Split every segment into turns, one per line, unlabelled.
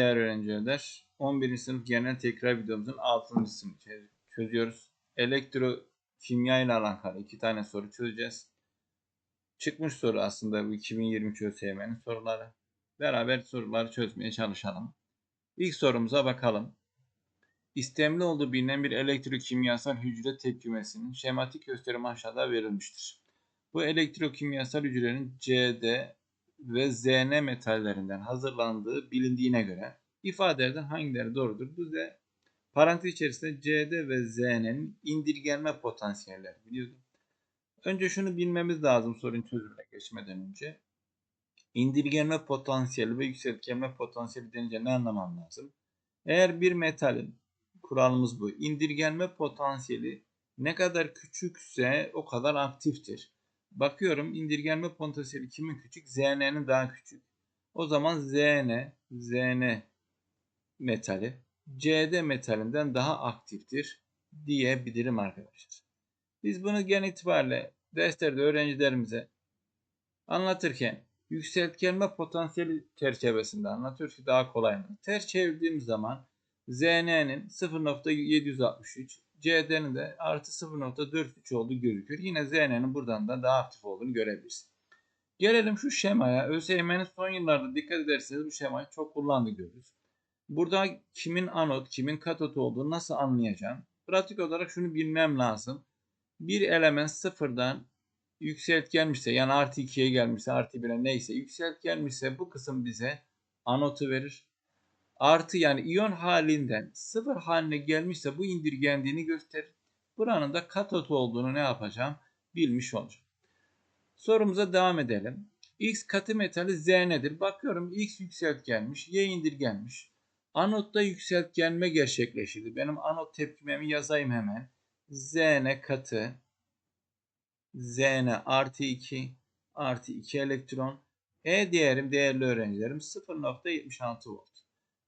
Değerli öğrenciler, 11. sınıf genel tekrar videomuzun 6. sınıf çözüyoruz. Elektrokimya ile alakalı iki tane soru çözeceğiz. Çıkmış soru aslında bu 2023 ÖSYM'nin soruları. Beraber soruları çözmeye çalışalım. İlk sorumuza bakalım. İstemli olduğu bilinen bir elektrokimyasal hücre tepkimesinin şematik gösterimi aşağıda verilmiştir. Bu elektrokimyasal hücrenin CD ve Zn metallerinden hazırlandığı bilindiğine göre ifadelerden hangileri doğrudur? Bu da parantez içerisinde CD ve Zn'nin indirgenme potansiyelleri biliyordum. Önce şunu bilmemiz lazım sorun çözümüne geçmeden önce. İndirgenme potansiyeli ve yükseltgenme potansiyeli denince ne anlamam lazım? Eğer bir metalin kuralımız bu. indirgenme potansiyeli ne kadar küçükse o kadar aktiftir. Bakıyorum indirgenme potansiyeli kimin küçük? Zn'nin daha küçük. O zaman Zn, Zn metali Cd metalinden daha aktiftir diyebilirim arkadaşlar. Biz bunu gen itibariyle derslerde öğrencilerimize anlatırken yükseltgenme potansiyeli çerçevesinde anlatıyoruz ki daha kolay mı? Ters çevirdiğim zaman Zn'nin 0.763 CD'nin de artı 0.43 olduğu gözüküyor. Yine ZN'nin buradan da daha aktif olduğunu görebiliriz. Gelelim şu şemaya. ÖSYM'nin son yıllarda dikkat ederseniz bu şemayı çok kullandı görürüz. Burada kimin anot, kimin katot olduğunu nasıl anlayacağım? Pratik olarak şunu bilmem lazım. Bir element sıfırdan yükselt gelmişse yani artı 2'ye gelmişse artı 1'e neyse yükselt gelmişse bu kısım bize anotu verir artı yani iyon halinden sıfır haline gelmişse bu indirgendiğini gösterir. Buranın da katot olduğunu ne yapacağım? Bilmiş olacağım. Sorumuza devam edelim. X katı metali Z nedir? Bakıyorum X yükseltgenmiş, Y indirgenmiş. Anotta yükseltgenme gerçekleşirdi. Benim anot tepkimemi yazayım hemen. Zn katı Zn artı 2 artı 2 elektron. E değerim değerli öğrencilerim 0.76 volt.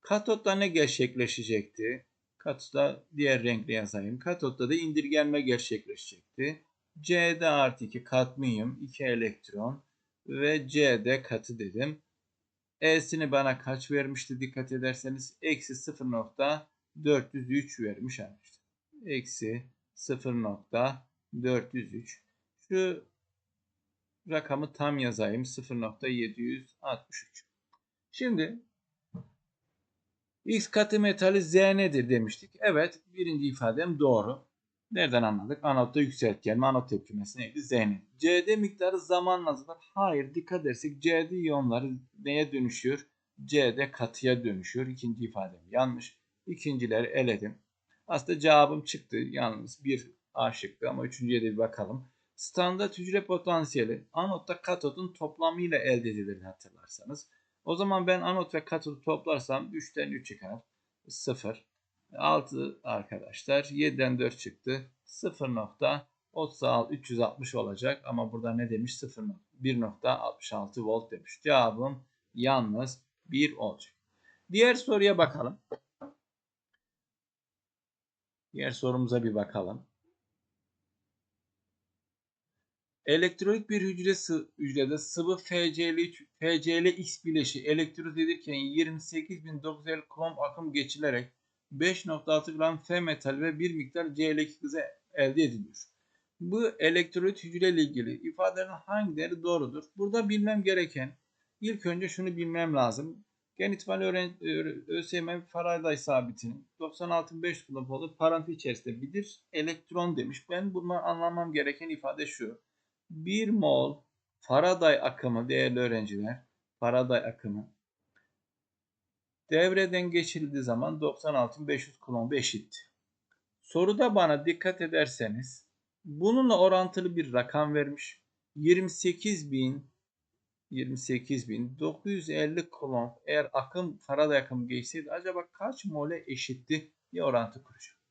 Katotta ne gerçekleşecekti? Katotta diğer renkle yazayım. Katotta da indirgenme gerçekleşecekti. C'de artı 2 kadmiyum 2 elektron ve C'de katı dedim. E'sini bana kaç vermişti dikkat ederseniz? Eksi 0.403 vermiş arkadaşlar. Eksi 0.403. Şu rakamı tam yazayım. 0.763. Şimdi X katı metali Z nedir demiştik. Evet birinci ifadem doğru. Nereden anladık? Anotta yükseltgenme anot tepkimesi neydi? Z'nin. CD miktarı zamanla azalır. Hayır dikkat edersek CD iyonları neye dönüşüyor? CD katıya dönüşüyor. İkinci ifadem yanlış. İkincileri eledim. Aslında cevabım çıktı. Yalnız bir A şıkkı ama üçüncüye de bir bakalım. Standart hücre potansiyeli anotta katodun toplamıyla elde edilir hatırlarsanız. O zaman ben anot ve katodu toplarsam 3'ten 3 çıkar. 0. 6 arkadaşlar. 7'den 4 çıktı. 0.360 olacak. Ama burada ne demiş? 0. 1.66 volt demiş. Cevabım yalnız 1 olacak. Diğer soruya bakalım. Diğer sorumuza bir bakalım. Elektrolit bir hücre sı hücrede sıvı FCl, FCl X bileşi elektrot edilirken 28.950 kulomb akım geçilerek 5.6 gram F metal ve bir miktar Cl2 gazı elde ediliyor. Bu elektrolit hücre ile ilgili ifadelerin hangileri doğrudur? Burada bilmem gereken ilk önce şunu bilmem lazım. Gen itibariyle ÖSYM Faraday sabitinin 96.5 kulomb olup parantez içerisinde bilir elektron demiş. Ben bundan anlamam gereken ifade şu. 1 mol Faraday akımı değerli öğrenciler Faraday akımı devreden geçirildiği zaman 96.500 kulomb eşit. Soruda bana dikkat ederseniz bununla orantılı bir rakam vermiş. 28.000 28.950 kulomb eğer akım Faraday akımı geçseydi acaba kaç mole eşitti diye orantı kuracağım.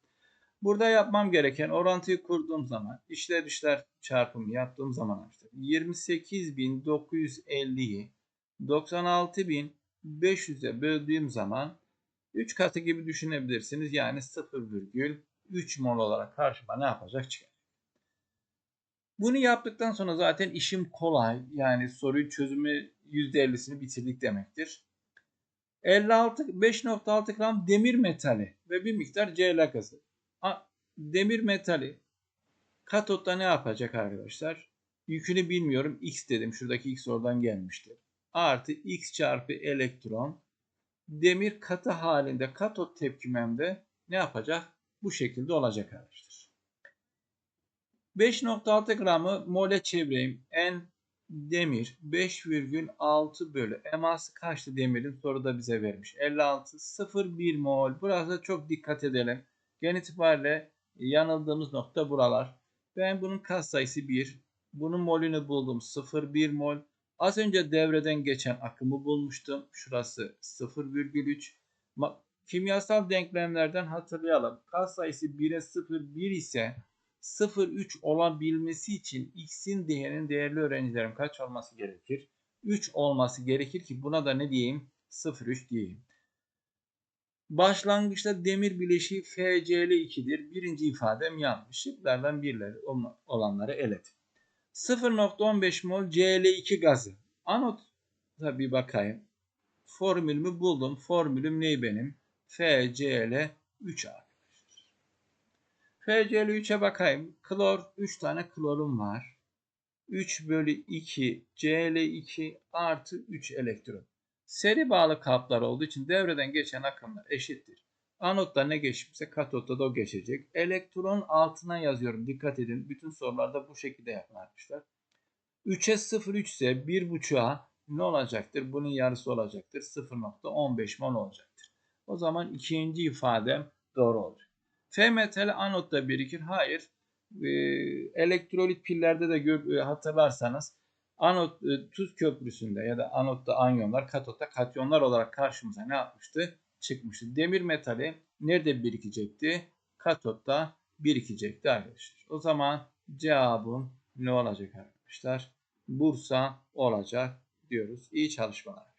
Burada yapmam gereken orantıyı kurduğum zaman işler dışlar çarpımı yaptığım zaman işte 28.950'yi 96.500'e böldüğüm zaman 3 katı gibi düşünebilirsiniz. Yani 0,3 mol olarak karşıma ne yapacak çıkar. Bunu yaptıktan sonra zaten işim kolay. Yani soruyu çözümü %50'sini bitirdik demektir. 56 5.6 gram demir metali ve bir miktar Cl gazı. Demir metali katotta ne yapacak arkadaşlar? Yükünü bilmiyorum. X dedim. Şuradaki X oradan gelmişti. Artı X çarpı elektron demir katı halinde katot tepkimemde ne yapacak? Bu şekilde olacak arkadaşlar. 5.6 gramı mole çevireyim. N demir 5,6 bölü eması kaçtı demirin soruda bize vermiş. 56 0,1 mol. Burası çok dikkat edelim. Gen itibariyle yanıldığımız nokta buralar. Ben bunun kat sayısı 1. Bunun molünü buldum 0,1 mol. Az önce devreden geçen akımı bulmuştum. Şurası 0,3. Ma- Kimyasal denklemlerden hatırlayalım. Kat sayısı 1'e 0,1 ise 0,3 olabilmesi için x'in değerinin değerli öğrencilerim kaç olması gerekir? 3 olması gerekir ki buna da ne diyeyim? 0,3 diyeyim. Başlangıçta demir bileşiği FCl2'dir. Birinci ifadem yanlış. Şıklardan birileri olanları elet. 0.15 mol Cl2 gazı. Anota bir bakayım. Formülümü buldum. Formülüm ne benim? FCl3 arkadaşlar. FCl3'e bakayım. Klor 3 tane klorum var. 3 bölü 2 Cl2 artı 3 elektron. Seri bağlı kaplar olduğu için devreden geçen akımlar eşittir. Anotta ne geçmişse katotta da o geçecek. Elektron altına yazıyorum. Dikkat edin. Bütün sorularda bu şekilde yapmışlar. 3'e 0,3 ise 1,5'a ne olacaktır? Bunun yarısı olacaktır. 0.15 mol olacaktır. O zaman ikinci ifadem doğru olur. F metali anotta birikir. Hayır. Ee, elektrolit pillerde de e, hatırlarsanız anot e, tuz köprüsünde ya da anotta anyonlar, katotta katyonlar olarak karşımıza ne yapmıştı? Çıkmıştı. Demir metali nerede birikecekti? Katotta birikecekti arkadaşlar. O zaman cevabım ne olacak arkadaşlar? Bursa olacak diyoruz. İyi çalışmalar.